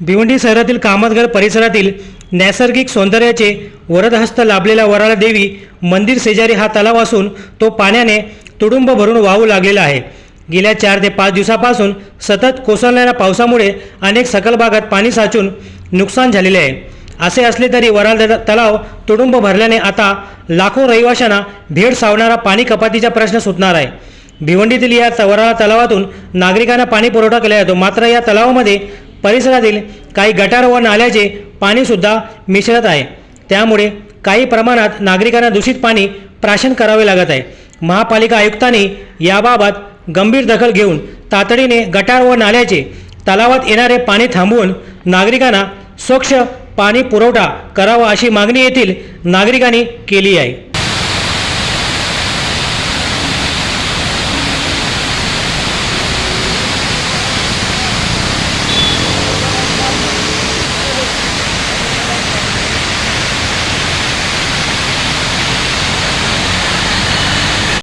भिवंडी शहरातील कामतगड परिसरातील नैसर्गिक सौंदर्याचे वरदहस्त लाभलेला वराळा देवी मंदिर शेजारी हा तलाव असून तो पाण्याने तुडुंब भरून वाहू लागलेला आहे. गेल्या चार ते पाच दिवसापासून सतत कोसळणाऱ्या पावसामुळे अनेक सकल भागात पाणी साचून नुकसान झालेले आहे. असे असले तरी वराळ तलाव तुडुंब भरल्याने आता लाखो रहिवाशांना भेड सावणारा पाणी कपातीचा प्रश्न सुटणार आहे. भिवंडीतील या त- वराळा तलावातून नागरिकांना पाणी पुरवठा केला जातो. मात्र या तलावामध्ये परिसरातील काही गटार व नाल्याचे पाणीसुद्धा मिसळत आहे. त्यामुळे काही प्रमाणात नागरिकांना दूषित पाणी प्राशन करावे लागत आहे. महापालिका आयुक्तांनी याबाबत गंभीर दखल घेऊन तातडीने गटार व नाल्याचे तलावात येणारे पाणी थांबवून नागरिकांना स्वच्छ पाणी पुरवठा करावा अशी मागणी येथील नागरिकांनी केली आहे.